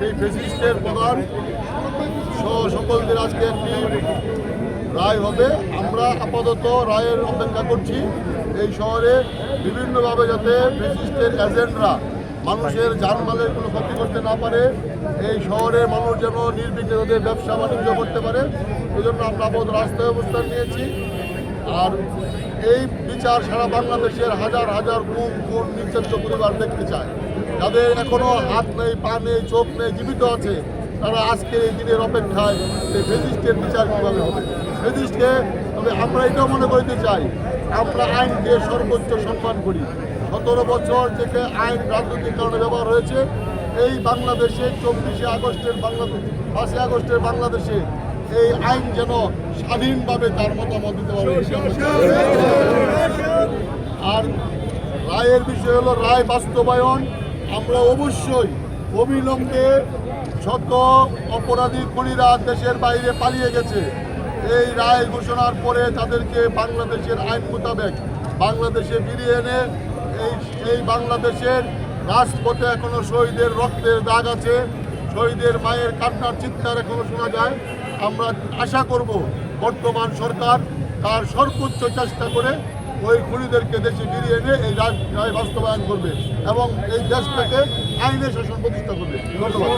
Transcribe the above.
সেই ফেসিস্টের প্রধান সহ সকলদের আজকে একটি রায় হবে। আমরা আপাতত রায়ের অপেক্ষা করছি। এই শহরে বিভিন্নভাবে যাতে ফেসিস্টের এজেন্টরা মানুষের জানমালের কোনো ক্ষতি করতে না পারে, এই শহরের মানুষ যেন নির্বিঘ্নে তাদের ব্যবসা বাণিজ্য করতে পারে এই জন্য আমরা আপাতত রাস্তায় অবস্থান নিয়েছি। আর এই বিচার সারা বাংলাদেশের হাজার হাজার গুম, খুন, নির্যাতিত পরিবার দেখতে চায়। যাদের এখনও হাত নেই, পা নেই, চোখ নেই, জীবিত আছে, তারা আজকে এই দিনের অপেক্ষায় এই ফেজিস্টের বিচার কীভাবে হবে। ফেজিস্টকে তবে আমরা এটাও মনে করতে চাই, আমরা আইনকে সর্বোচ্চ সম্মান করি। সতেরো বছর থেকে আইন রাজনৈতিক কারণে ব্যবহার হয়েছে। এই বাংলাদেশে চব্বিশে আগস্টের বাংলাদেশ পাঁচই আগস্টের বাংলাদেশে এই আইন যেন স্বাধীনভাবে তার মতামত দিতে পারে আর রায়ের বিষয় হলো রায় বাস্তবায়ন। আমরা অবশ্যই অবিলম্বে শত অপরাধী খুনিরা দেশের বাইরে পালিয়ে গেছে, এই রায় ঘোষণার পরে তাদেরকে বাংলাদেশের আইন মোতাবেক বাংলাদেশে ফিরিয়ে এনে এই এই বাংলাদেশের রাজপথে এখনও শহীদের রক্তের দাগ আছে, শহীদের মায়ের কান্নার চিৎকার এখনও শোনা যায়। আমরা আশা করব বর্তমান সরকার তার সর্বোচ্চ চেষ্টা করে ওই খুনিদেরকে দেশে ফিরিয়ে এনে এই রায় বাস্তবায়ন করবে এবং এই দেশটাকে আইনের শাসন প্রতিষ্ঠা করবে। ধন্যবাদ।